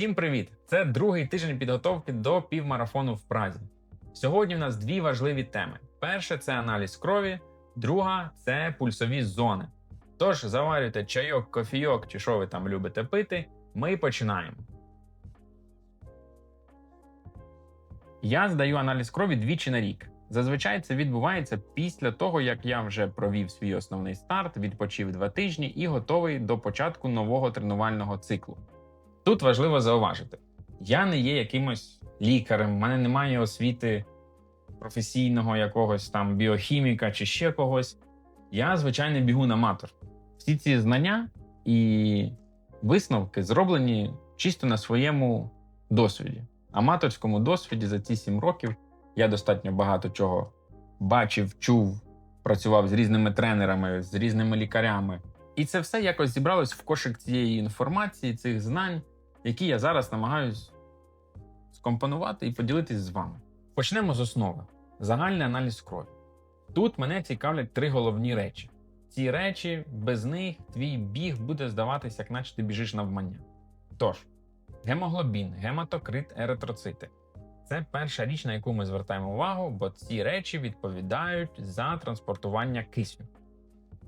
Всім привіт! Це другий тиждень підготовки до півмарафону в Празі. Сьогодні в нас дві важливі теми: перше це аналіз крові, друга це пульсові зони. Тож заварюйте чайок, кофійок чи що ви там любите пити. Ми починаємо. Я здаю аналіз крові двічі на рік. Зазвичай це відбувається після того, як я вже провів свій основний старт, відпочив два тижні і готовий до початку нового тренувального циклу. Тут важливо зауважити: я не є якимось лікарем, в мене немає освіти професійного якогось там біохіміка чи ще когось. Я звичайний бігун-аматор. Всі ці знання і висновки зроблені чисто на своєму досвіді. Аматорському досвіді за ці сім років я достатньо багато чого бачив, чув, працював з різними тренерами, з різними лікарями. І це все якось зібралось в кошик цієї інформації, цих знань, які я зараз намагаюсь скомпонувати і поділитись з вами. Почнемо з основи: загальний аналіз крові. Тут мене цікавлять три головні речі. Ці речі, без них твій біг буде здаватися, як наче ти біжиш навмання. Тож, гемоглобін, гематокрит, еритроцити це перша річ, на яку ми звертаємо увагу, бо ці речі відповідають за транспортування кисню.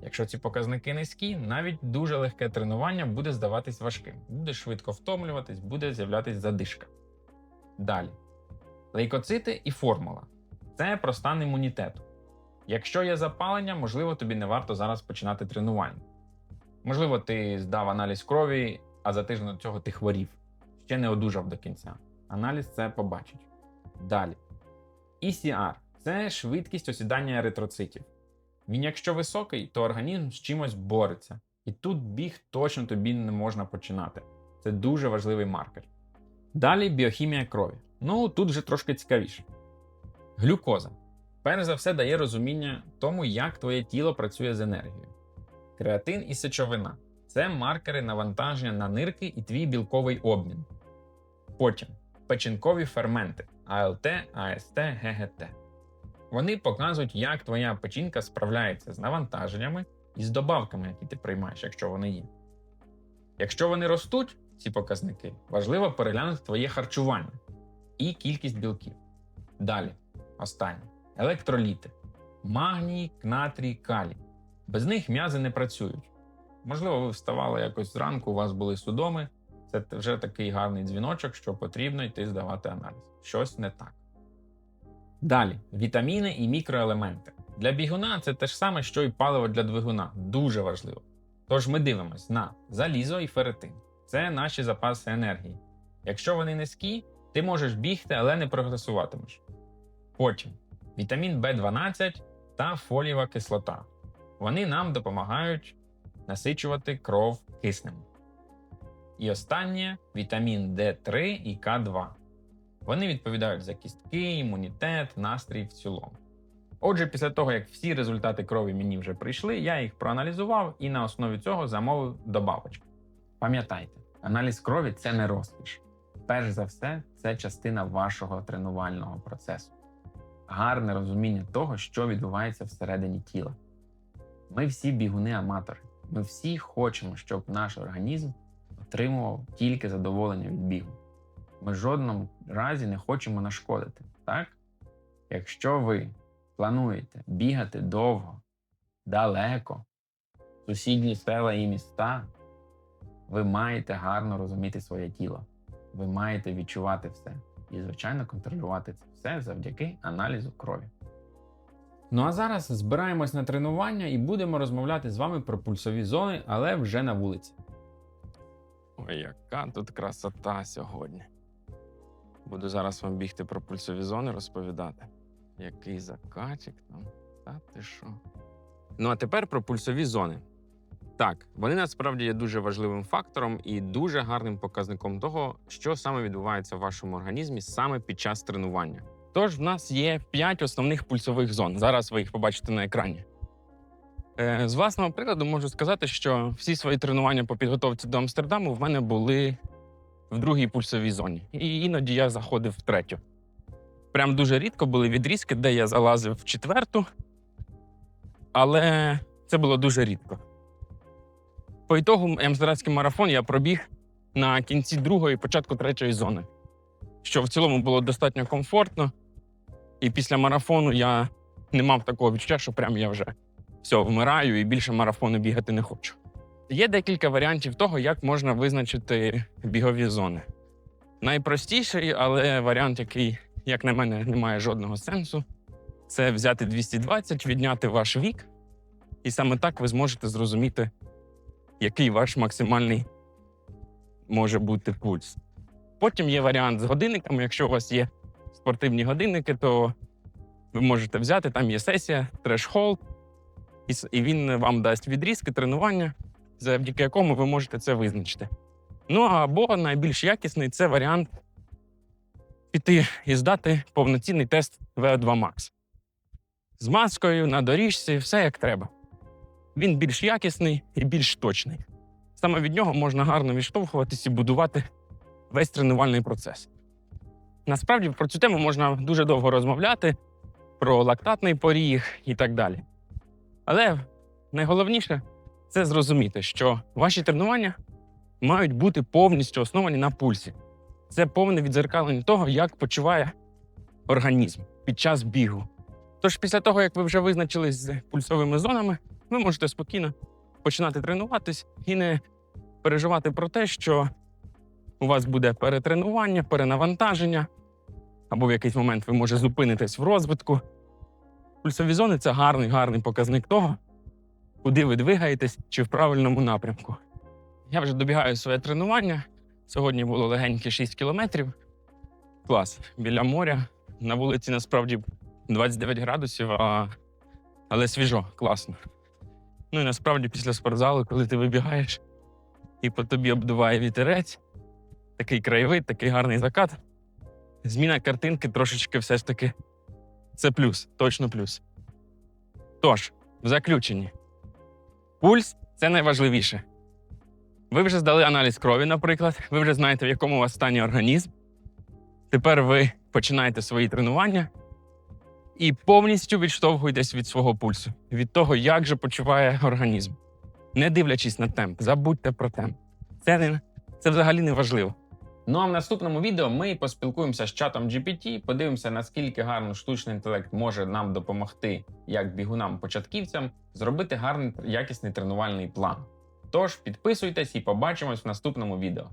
Якщо ці показники низькі, навіть дуже легке тренування буде здаватись важким, буде швидко втомлюватись, буде з'являтись задишка. Далі. Лейкоцити і формула це про стан імунітету. Якщо є запалення, можливо, тобі не варто зараз починати тренування. Можливо, ти здав аналіз крові, а за тиждень до цього ти хворів, ще не одужав до кінця. Аналіз це побачить. Далі. ECR це швидкість осідання еритроцитів. Він, якщо високий, то організм з чимось бореться. І тут біг точно тобі не можна починати. Це дуже важливий маркер. Далі біохімія крові. Ну тут вже трошки цікавіше. Глюкоза. Перш за все дає розуміння тому, як твоє тіло працює з енергією. Креатин і сечовина це маркери навантаження на нирки і твій білковий обмін. Потім печінкові ферменти АЛТ, АСТ, ГГТ. Вони показують, як твоя печінка справляється з навантаженнями і з добавками, які ти приймаєш, якщо вони є. Якщо вони ростуть, ці показники, важливо переглянути твоє харчування і кількість білків. Далі, останнє електроліти: магній, натрій, калій. Без них м'язи не працюють. Можливо, ви вставали якось зранку, у вас були судоми. Це вже такий гарний дзвіночок, що потрібно йти здавати аналіз. Щось не так. Далі вітаміни і мікроелементи. Для бігуна це те ж саме, що і паливо для двигуна. Дуже важливо. Тож ми дивимось на залізо і ферритин. Це наші запаси енергії. Якщо вони низькі, ти можеш бігти, але не прогресуватимеш. Потім вітамін В12 та фолієва кислота. Вони нам допомагають насичувати кров киснем. І останнє вітамін D3 і К2. Вони відповідають за кістки, імунітет, настрій в цілому. Отже, після того, як всі результати крові мені вже прийшли, я їх проаналізував і на основі цього замовив добавочки. Пам'ятайте, аналіз крові це не розкіш. Перш за все, це частина вашого тренувального процесу. Гарне розуміння того, що відбувається всередині тіла. Ми всі бігуни-аматори. Ми всі хочемо, щоб наш організм отримував тільки задоволення від бігу. Ми в жодному разі не хочемо нашкодити. Так? Якщо ви плануєте бігати довго, далеко, сусідні села і міста, ви маєте гарно розуміти своє тіло. Ви маєте відчувати все. І, звичайно, контролювати це все завдяки аналізу крові. Ну а зараз збираємось на тренування і будемо розмовляти з вами про пульсові зони, але вже на вулиці. Ой, яка тут красота сьогодні. Буду зараз вам бігти про пульсові зони розповідати. Який закачик там. Та ти що? Ну а тепер про пульсові зони. Так, вони насправді є дуже важливим фактором і дуже гарним показником того, що саме відбувається в вашому організмі саме під час тренування. Тож в нас є 5 основних пульсових зон. Зараз ви їх побачите на екрані. Е, З власного прикладу можу сказати, що всі свої тренування по підготовці до Амстердаму в мене були в другій пульсовій зоні. І іноді я заходив в третю. Прям дуже рідко були відрізки, де я залазив в четверту, але це було дуже рідко. По ітогу Амстердамський марафон я пробіг на кінці другої, початку третьої зони. Що в цілому було достатньо комфортно. І після марафону я не мав такого відчуття, що прям я вже все, вмираю і більше марафону бігати не хочу. Є декілька варіантів того, як можна визначити бігові зони. Найпростіший, але варіант, який, як на мене, не має жодного сенсу, це взяти 220, відняти ваш вік, і саме так ви зможете зрозуміти, який ваш максимальний може бути пульс. Потім є варіант з годинниками. Якщо у вас є спортивні годинники, то ви можете взяти, там є сесія, трешхолд, і він вам дасть відрізки тренування, завдяки якому ви можете це визначити. Ну або найбільш якісний це варіант піти і здати повноцінний тест VO2 Max. З маскою на доріжці, все як треба. Він більш якісний і більш точний. Саме від нього можна гарно відштовхуватись і будувати весь тренувальний процес. Насправді про цю тему можна дуже довго розмовляти, про лактатний поріг і так далі. Але найголовніше це зрозуміти, що ваші тренування мають бути повністю основані на пульсі. Це повне відзеркалення того, як почуває організм під час бігу. Тож, після того, як ви вже визначились з пульсовими зонами, ви можете спокійно починати тренуватись і не переживати про те, що у вас буде перетренування, перенавантаження, або в якийсь момент ви може зупинитесь в розвитку. Пульсові зони це гарний, гарний показник того, куди ви двигаєтесь чи в правильному напрямку. Я вже добігаю своє тренування. Сьогодні було легенькі 6 кілометрів. Клас. Біля моря. На вулиці насправді 29 градусів, а... але свіжо, класно. Ну і насправді після спортзалу, коли ти вибігаєш і по тобі обдуває вітерець, такий краєвид, такий гарний закат. Зміна картинки трошечки все ж таки це плюс, точно плюс. Тож, в заключенні, пульс це найважливіше. Ви вже здали аналіз крові, наприклад, ви вже знаєте, в якому у вас стані організм. Тепер ви починаєте свої тренування і повністю відштовхуєтесь від свого пульсу, від того, як же почуває організм. Не дивлячись на темп, забудьте про темп. Це, це взагалі не важливо. Ну а в наступному відео ми поспілкуємося з чатом GPT, подивимося, наскільки гарно штучний інтелект може нам допомогти, як бігунам-початківцям, зробити гарний якісний тренувальний план. Тож підписуйтесь і побачимось в наступному відео.